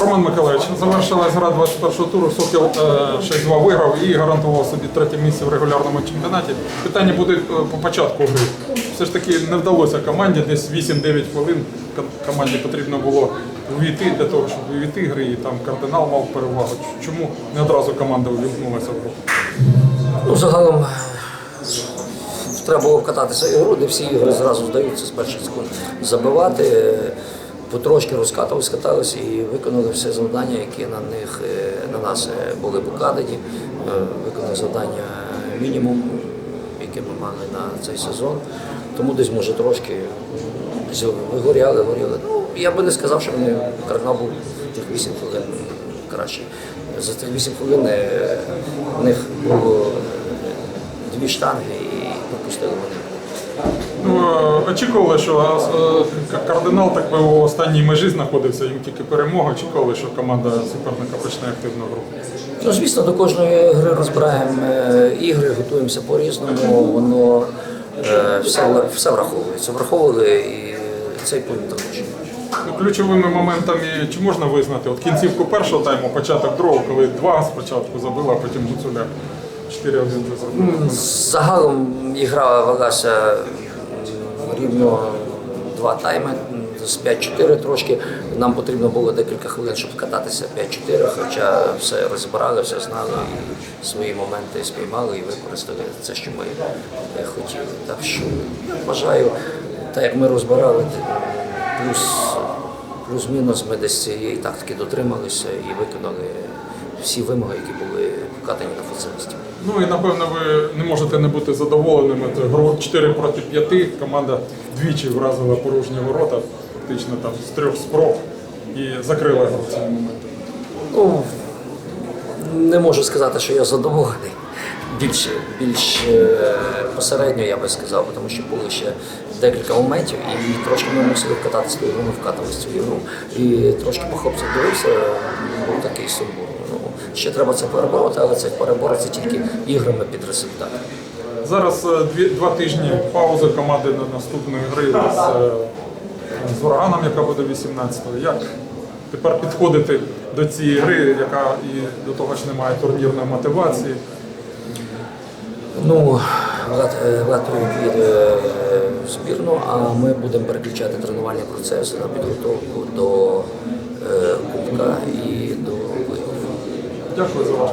Роман Миколаївич, завершилась гра 21 туру. Сокіл е, 6-2 виграв і гарантував собі третє місце в регулярному чемпіонаті. Питання буде е, по початку гри. Все ж таки не вдалося команді, десь 8-9 хвилин команді потрібно було увійти для того, щоб увійти гри, і там кардинал мав перевагу. Чому не одразу команда увімкнулася в гру? Ну, загалом е, треба було вкататися ігру, де всі ігри зразу здаються з перших секунд забивати. Потрошки розкатувалися, скаталися і виконали все завдання, які на них е, на нас е, були покладені. Е, Виконали завдання мінімум, яке ми мали на цей сезон. Тому десь може трошки вигоряли, горіли. Ну, я би не сказав, що вони Карнал був тих 8 хвилин краще. За тих 8 хвилин в них було дві штанги і пропустили вони. Ну, е, очікували, що е, кардинал так би у останній межі знаходився, їм тільки перемога. Очікували, що команда суперника почне активну гру. Ну, звісно, до кожної гри розбираємо е, ігри, готуємося по-різному, воно е, все, все враховується. Враховували і цей пункт також. Ну, ключовими моментами чи можна визнати от кінцівку першого тайму, початок другого, коли два спочатку забили, а потім Гуцуляк 4-1 вже. Загалом ігра велася рівно два тайми з 5-4 трошки. Нам потрібно було декілька хвилин, щоб кататися 5-4, хоча все розібрали, все знали і свої моменти спіймали і використали це, що ми хотіли. Так що я вважаю, так як ми розбирали, плюс, плюс-мінус ми десь цієї тактики дотрималися і виконали всі вимоги, які були вкатані на футболістів. Ну і напевно ви не можете не бути задоволеними. Це гру 4 проти 5. Команда двічі вразила порожні ворота, фактично там з трьох спроб і закрила гру в цьому моменті. Ну, не можу сказати, що я задоволений. Більш, більш е, посередньо я би сказав, тому що були ще декілька моментів, і трошки ми мусили вкататися в ігру, ми вкатилися в цю ігру. І трошки по хлопцях дивився, був такий сумбур. Ще треба це перебороти, але це перебороться тільки іграми під результат. Зараз е, дві, два тижні паузи команди на наступної гри з, е, з ураганом, яка буде 18-го. Як тепер підходити до цієї гри, яка і до того ж немає турнірної мотивації? Ну, Влад, е, Влад збірну, а ми будемо переключати тренувальний процес на підготовку до Кубка і до. Дякую за ваш.